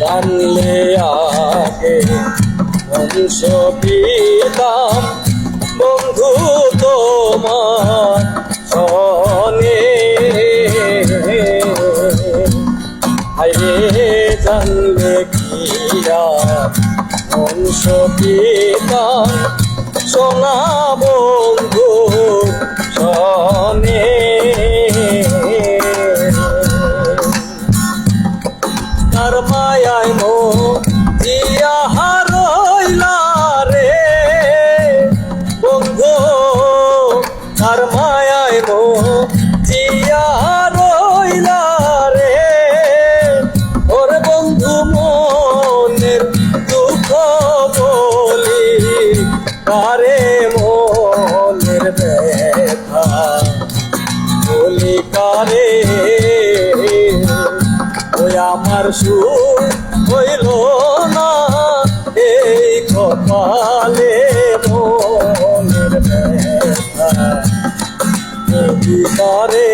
জানলে আগে বংশ পিতাম বন্ধু তোমার সনে। হাইরে জানলে কিরা বংশ পিতাম সোনা বন্ধু তার মায়ায় মো জিয়া হারইলা রে। বন্ধু, তার মায়ায় মো জিয়া হারইলা রে। ওর বন্ধু মনের দুঃখ বলি কারে মনের ব্যথা বলি কারে আমার সুর হইল না এই কপালে মনের ব্যথা। কারে